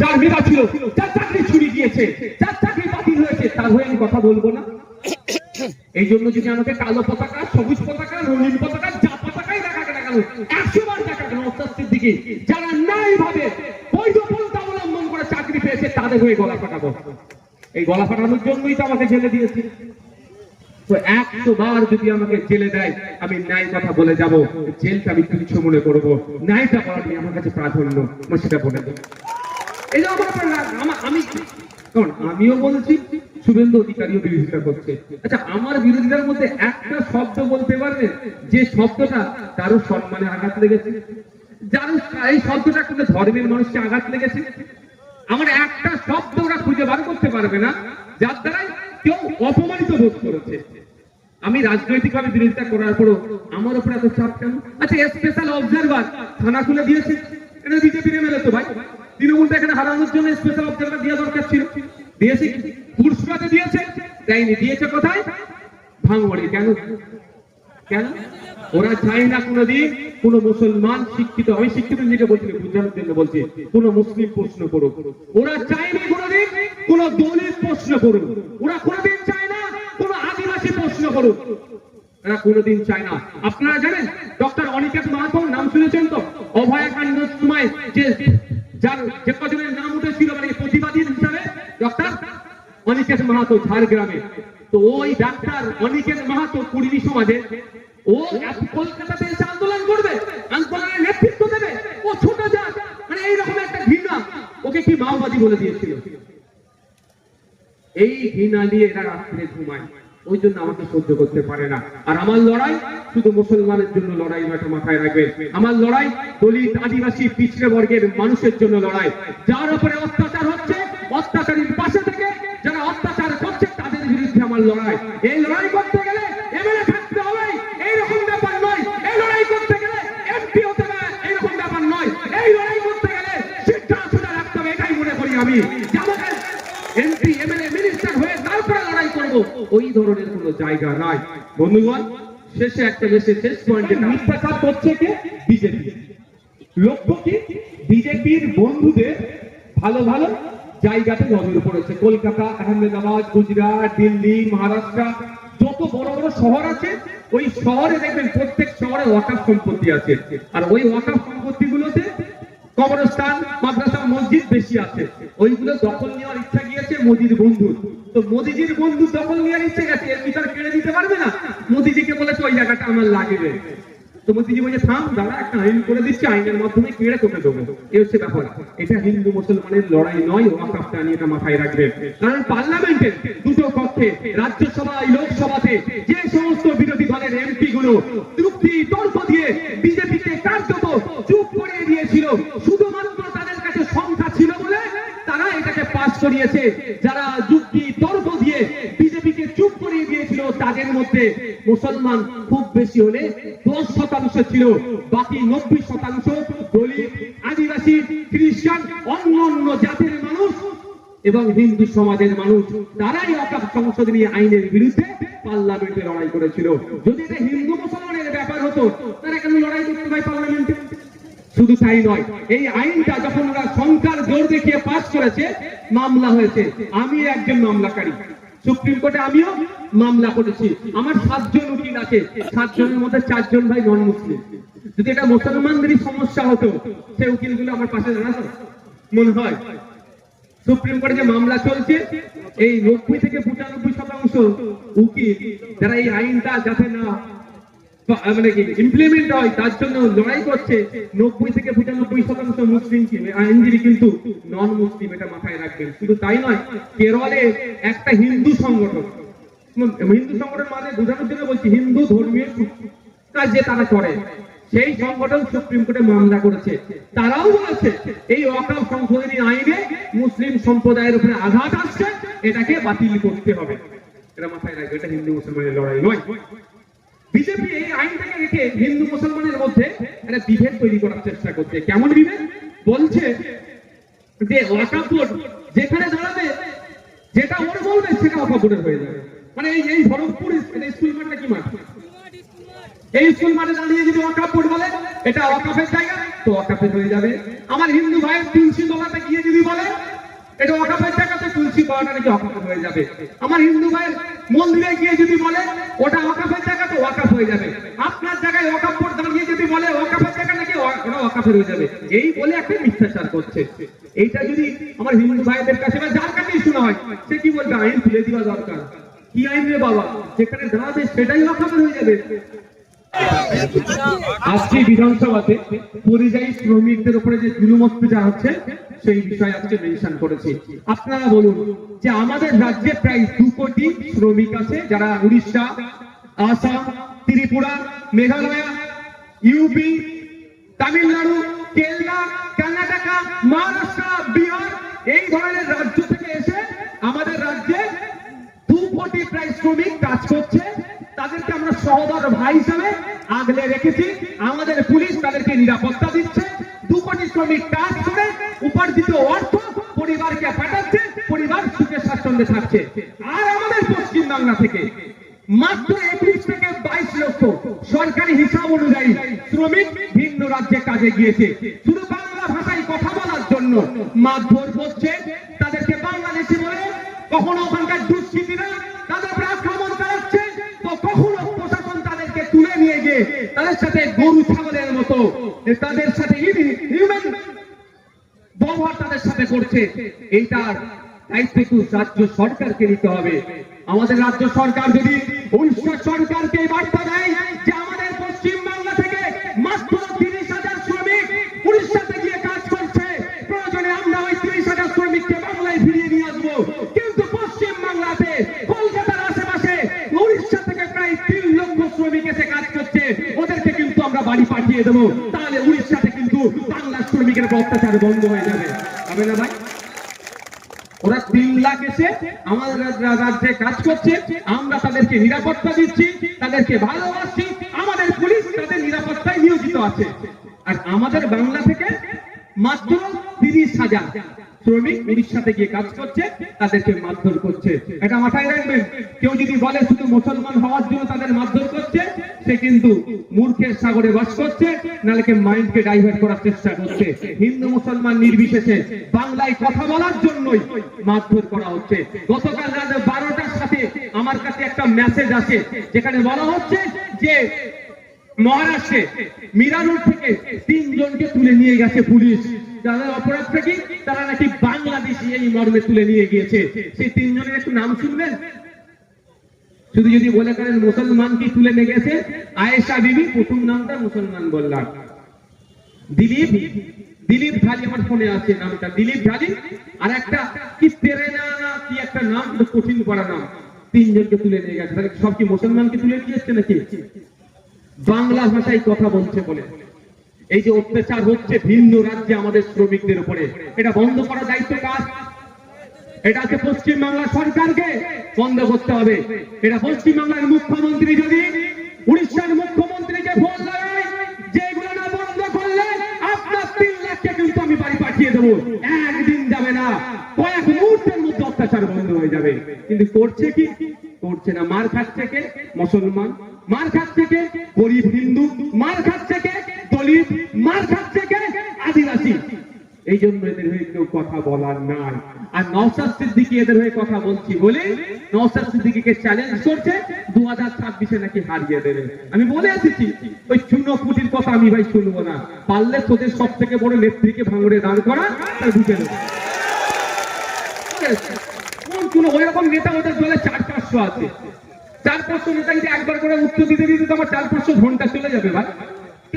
যার মেধা ছিল, যার চাকরি ছুরি দিয়েছে যার চাকরি বাতিল হয়েছে, তার হয়ে আমি কথা বলব না। এই জন্য যদি আমাকে কালো পতাকা, সবুজ পতাকা, রঙিন পতাকা, যা পতাকাই দেখা কেন কেন, একশো বার দেখা কেন অত্যাচারের দিকে। যারা ন্যায় ভাবে বৈধ পন্থা অবলম্বন করে চাকরি পেয়েছে, তাদের হয়ে গলা ফাটাবো। এই গলা ফাটানোর জন্যই তো আমাকে জেলে দিয়েছে। তো একশো বার যদি আমাকে জেলে দেয়, আমি ন্যায় কথা বলে যাব। জেলটা আমি তুচ্ছ মনে করব। ন্যায়টা নিয়ে আমার কাছে প্রাধান্য। আমার সেটা বলে দেবো। আমিও বলছি, শুভেন্দু অধিকারীও বিরোধিতা করছে। আচ্ছা আমার বিরোধিতার মধ্যে একটা শব্দ বলতে পারবে? যে শব্দটা কারও সম্মানে আঘাত লেগেছে। যার এই শব্দটা কোনো ধর্মের মানুষকে আঘাত লেগেছে? আমার একটা শব্দ ওরা খুঁজে বার করতে পারবে না, যার দ্বারাই কেউ অপমানিত বোধ করেছে। আমি রাজনৈতিক ভাবে বিরোধিতা করার পরও আমার উপরে এত চাপ কেন? আচ্ছা স্পেশাল অবজারভার থানা খুলে দিয়েছে। এটা বিজেপির এমএলএ তো ভাই? তৃণমূলটা এখানে হারানোর জন্য স্পেশাল দেওয়া দরকার ছিল। দিয়েছে পুরস্কারে দিয়েছে। দেয়নি। দিয়েছে কোথায়? ভাঙড়ে। কেন? কেন? ওরা চায় না কোনোদিন কোন মুসলমান শিক্ষিত আমি শিক্ষিত নিজেকে বলছি, বোঝানোর জন্য বলছি, কোন মুসলিম প্রশ্ন করুক। ওরা চায় না কোনোদিন কোন দলিত প্রশ্ন করুক। ওরা কোনোদিন চায় না কোন আদিবাসী প্রশ্ন করুক। এরা কোনোদিন চায় না। আপনারা জানেন, ডক্টর অনিকেত মাহাতো নাম শুনেছেন তো? অভয়াকাণ্ডের সময় যে যার যে কজনের নাম উঠেছিল মানে প্রতিবাদী হিসাবে ডক্টর অনিকেত মাহাতো ঝাড়গ্রামে। তো ওই ডাক্তার অনিকেত মাহাতো কুড়িনি সমাজে, ও কলকাতাতে এসে আন্দোলন করবে, আন্দোলনের নেতৃত্ব দেবে। ও ছোট জাত মানে এইরকম একটা ঘৃণা। ওকে কি মাওবাদী বলে দিয়েছিল? এই ঘৃণা নিয়ে এরা রাত্রে ঘুমায়। ওই জন্য আমাকে সহ্য করতে পারে না। আর আমার লড়াই শুধু মুসলমানের জন্য লড়াই নয়, এটা মাথায় রাখবেন। আমার লড়াই দলিত আদিবাসী পিছড়ে বর্গের মানুষের জন্য লড়াই। যার উপরে অত্যাচার লড়াই এই লড়াই করতে গেলে এমএলএ থাকতে হবে এইরকম ব্যাপার নয়। এই লড়াই করতে গেলে এমপি হতে হবে এইরকম ব্যাপার নয়। এই লড়াই করতে গেলে শিক্ষা সোজা রাখতে হবে এটাই মনে করি আমি। যে এমপি এমএলএ মিনিস্টার হয়ে তারপরে লড়াই করব। ওই ধরনের কোনো জায়গা নাই। বন্ধুগণ শেষে একটা বেশি শেষ পয়েন্টে মিথ্যাচার করছে কে? বিজেপি। লক্ষ্য কি? বিজেপির বন্ধুদের ভালো ভালো জায়গাতে নজর পড়েছে কলকাতা, আহমেদাবাদ, গুজরাট, দিল্লি, মহারাষ্ট্র, যত বড় বড় শহর আছে, ওই শহরে দেখবেন প্রত্যেক শহরে ওয়াকাফ সম্পত্তি আছে। আর ওই ওয়াকাফ সম্পত্তি গুলোতে কবরস্থান, মাদ্রাসা, মসজিদ বেশি আছে। ওইগুলো দখল নেওয়ার ইচ্ছা গিয়েছে মোদির বন্ধু। তো মোদিজির বন্ধু দখল নেওয়ার ইচ্ছে গেছে এর ভিতর কেড়ে দিতে পারবে না। মোদিজিকে বলেছে, ওই জায়গাটা আমার লাগবে। তো মোদিজি বলছে, থাম, দাঁড়া, একটা আইন করে দিচ্ছে, আইনের মাধ্যমে কেড়ে তোকে দেবো। এই হচ্ছে ব্যাপার। এটা হিন্দু, মুসলমানের লড়াই নয় ওয়াকাফটা নিয়ে মাথায় রাখবে। কারণ পার্লামেন্টে দুটো কক্ষে রাজ্যসভায় লোকসভাতে যে সমস্ত বিরোধী দলের এমপি গুলো যুক্তি তর্ক দিয়ে বিজেপিকে কার্যত চুপ করিয়ে দিয়েছিল, শুধুমাত্র তাদের কাছে সংখ্যা ছিল বলে তারা এটাকে পাশ করিয়েছে। যারা যুক্তি তর্ক দিয়ে তাদের মধ্যে মুসলমান খুব বেশি হলে দশ শতাংশ ছিল, বাকি নব্বই শতাংশ দলিত, আদিবাসী, খ্রিস্টান, অন্য অন্য জাতের মানুষ এবং হিন্দু সমাজের মানুষ, তারাই অকাপ সংশোধনী আইনের বিরুদ্ধে পার্লামেন্টে লড়াই করেছিল। যদি এটা হিন্দু মুসলমানের ব্যাপার হতো, তারা কেন লড়াই করতে পারে পার্লামেন্টে? শুধু তাই নয়, এই আইনটা যখন ওরা সংখ্যার জোর দেখিয়ে পাস করেছে, মামলা হয়েছে। আমি একজন মামলাকারী। সুপ্রিম কোর্টে আমিও মামলা করেছি। আমার সাতজন উকিল আছে। সাতজনের মধ্যে চারজন ভাই নন মুসলিম যদি এটা মুসলমানদেরই সমস্যা হতো, সেই উকিলগুলো আমার পাশে দাঁড়াতো। মনে হয় সুপ্রিম কোর্টে যে মামলা চলছে, এই নব্বই থেকে পঁচানব্বই শতাংশ উকিল, যারা এই আইনটা যাতে না মানে কি ইমপ্লিমেন্ট হয়, তার জন্য লড়াই করছে নব্বই থেকে পঁচানব্বই শতাংশ মুসলিম আইনজীবী কিন্তু নন মুসলিম এটা মাথায় রাখবেন। শুধু তাই নয়, কেরলে একটা হিন্দু সংগঠন হিন্দু সংগঠন মানে বোঝানোর জন্য বলছি হিন্দু ধর্মীয় কাজ যে তারা করে, সেই সংগঠন সুপ্রিম কোর্টে মামলা করেছে। তারাও বলেছে, এই অকাল সংশোধনী আইনে মুসলিম সম্প্রদায়ের উপরে আঘাত আসছে, এটাকে বাতিল করতে হবে। এটা মাথায় রাখবে এটা হিন্দু মুসলমানের লড়াই নয়। বিজেপি এই আইনটাকে রেখে হিন্দু মুসলমানের মধ্যে একটা বিভেদ তৈরি করার চেষ্টা করছে। কেমন বিভেদ? বলছে যে ওয়াকাফ বোর্ড যেখানে দাঁড়াবে, যেটা ওর বলবে, সেটা ওয়াকাফ বোর্ডের হয়ে যাবে। মানে এই এই ভরতপুর স্কুল মাঠটা কি মাঠ? এই স্কুল মাঠে দাঁড়িয়ে যদি ওয়াকাফ বোর্ড বলে, এটা অকাফের জায়গা, তো অকাফের হয়ে যাবে। আমার হিন্দু ভাইয়ের তুলসী তলাতে গিয়ে যদি বলে এটা তুলসী তলাটা নাকি অকাফের হয়ে যাবে। আমার হিন্দু ভাইয়ের মন্দিরে গিয়ে যদি বলে, ওটা অকাফের জায়গা তো ওয়াকাফ হয়ে যাবে। আপনার জায়গায় বোর্ড দাঁড়িয়ে যদি বলে, ওয়াকাফের জায়গা নাকি ওটা ওয়াকাফের হয়ে যাবে। এই বলে একটা মিথ্যাচার করছে। এইটা যদি আমার হিন্দু ভাইদের কাছে বা যার কাছেই শোনা হয়, সে কি বলবে? আইন তুলে দেওয়া দরকার। কি আইন রে বাবা? যেখানে দাঁড়াবে সেটাই হয়ে যাবে। আজকে বিধানসভাতে পরিযায়ী শ্রমিকদের উপরে যে জুলুম অত্যাচার হচ্ছে সেই বিষয়ে আজকে মেনশন করেছি। আপনারা বলুন যে আমাদের রাজ্যে প্রায় দু কোটি শ্রমিক আছে, যারা উড়িষ্যা, আসাম, ত্রিপুরা, মেঘালয়, ইউপি, তামিলনাড়ু কেরালা কর্ণাটকা, মহারাষ্ট্র, বিহার এই ধরনের রাজ্য থেকে এসে আমাদের রাজ্যে দু কোটি প্রায় শ্রমিক কাজ করছে। তাদেরকে আমরা সহদর ভাই হিসাবে আগলে রেখেছি। আমাদের পুলিশ তাদেরকে নিরাপত্তা দিচ্ছে। দু কোটি শ্রমিক কাজ উপার্জিত অর্থ, পরিবারকে পাঠাচ্ছে, পরিবার সুখে স্বাচ্ছন্দ্যে থাকছে। আর আমাদের পশ্চিম বাংলা থেকে মাত্র একুশ থেকে বাইশ লক্ষ সরকারি হিসাব অনুযায়ী শ্রমিক ভিন্ন রাজ্যে কাজে গিয়েছে। শুধু বাংলা ভাষায় কথা বলার জন্য মারধর করছে। তাদেরকে বাংলাদেশি বলে কখনো ওখানকার দুষ্কৃতীরা তাদের উপরে আক্রমণ চালাচ্ছে। তো কখনো প্রশাসন তাদেরকে তুলে নিয়ে গিয়ে তাদের সাথে গরু, ছাগলের মতো, তাদের সাথে হিউম্যান ব্যবহার তাদের সাথে করছে এইটার দায়িত্ব রাজ্য সরকারকে নিতে হবে। আমাদের রাজ্য সরকার যদি উড়িষ্যা সরকারকে বার্তা দেয় যে আমাদের পশ্চিম বাংলা থেকে মাত্র তিরিশ হাজার শ্রমিক উড়িষ্যাতে গিয়ে কাজ করছে, প্রয়োজনে আমরা ওই তিরিশ হাজার শ্রমিককে বাংলায় ফিরিয়ে নিয়ে আসব। কিন্তু পশ্চিম বাংলাতে, কলকাতার আশেপাশে, উড়িষ্যা থেকে প্রায় তিন লক্ষ শ্রমিক এসে কাজ করছে, ওদেরকে কিন্তু আমরা বাড়ি পাঠিয়ে দেবো। তাহলে উড়িষ্যাতে কিন্তু বাংলার উপর অত্যাচার বন্ধ হয়ে যাবে। হবে না ভাই? ওরা তিন লাখ এসে আমাদের রাজ্যে কাজ করছে, আমরা তাদেরকে নিরাপত্তা দিচ্ছি, তাদেরকে ভালোবাসছি, আমাদের পুলিশ তাদের নিরাপত্তায় নিয়োজিত আছে। আর আমাদের বাংলা থেকে মাত্র তিরিশ হাজার শ্রমিক উড়িষ্যাতে গিয়ে কাজ করছে, তাদেরকে মারধর করছে। এটা মাথায় রাখবেন। কেউ যদি বলে শুধু মুসলমান হওয়ার জন্য তাদের মারধর সে কিন্তু মূর্খের সাগরে বাস করছে নাহলে মাইন্ডকে ডাইভার্ট করার চেষ্টা করছে। হিন্দু, মুসলমান নির্বিশেষে বাংলায় কথা বলার জন্যই মারধর করা হচ্ছে। গতকাল রাত বারোটার সাথে আমার কাছে একটা মেসেজ আসে, যেখানে বলা হচ্ছে যে মহারাষ্ট্রে মিরানুর থেকে তিনজনকে তুলে নিয়ে গেছে পুলিশ। যাদের অপরাধটা কি তারা নাকি বাংলাদেশি এই মর্মে তুলে নিয়ে গিয়েছে। সেই তিনজনের একটু নাম শুনবেন? শুধু যদি বলে করেন মুসলমান কি তুলে নিয়ে গেছে? আয়েশা বিবি, প্রথম নামটা মুসলমান বললাম। দিলীপ দিলীপ ঢালি আমার ফোনে আছে নামটা। দিলীপ ঢালি আর একটা কি তেরেনা না, কি একটা নাম কঠিন করা নাম। তিনজনকে তুলে নিয়ে গেছে। তাহলে সব কি মুসলমানকে তুলে নিয়ে এসছে নাকি? বাংলা ভাষায় কথা বলছে বলে। এই যে অত্যাচার হচ্ছে ভিন্ন রাজ্যে আমাদের শ্রমিকদের উপরে, এটা বন্ধ করার দায়িত্ব কার? এটা হচ্ছে পশ্চিম বাংলা সরকারকে বন্ধ করতে হবে। এটা পশ্চিম বাংলার মুখ্যমন্ত্রী যদি উড়িষ্যার মুখ্যমন্ত্রীকে ফোন লাগায়, যে এগুলো না বন্ধ করলে আপনার তিন লাখকে কিন্তু আমি বাড়ি পাঠিয়ে দেবো। একদিন যাবে না। কয়েক মুহূর্তের মধ্যে অত্যাচার বন্ধ হয়ে যাবে। কিন্তু করছে কি? করছে না। মার খাচ্ছে কে মুসলমান, মার খাচ্ছে কে গরিব হিন্দু, মার খাচ্ছে কে দলিত, মার খাচ্ছে এই জন্য এদের হয়ে কেউ কথা বলার নাই। আর নওসাদ সিদ্দিকি এদের হয়ে কথা বলছি বলে নওসাদ সিদ্দিকিকে চ্যালেঞ্জ করছে দু হাজার ছাব্বিশে নাকি হারিয়ে দেবে। আমি বলে এসেছি, ওই চূর্ণ পুটির কথা আমি ভাই শুনব না। পারলে তোদের সব থেকে বড় নেত্রীকে ভাঙড়ে দাঁড় করা তার ঢুকে দেবো। কোন ওই রকম নেতা ওদের দলে চার পাঁচশো আছে। চার পাঁচশো নেতা যদি একবার করে উত্তর দিতে দিতে তো চার পাঁচশো ঘণ্টা চলে যাবে ভাই।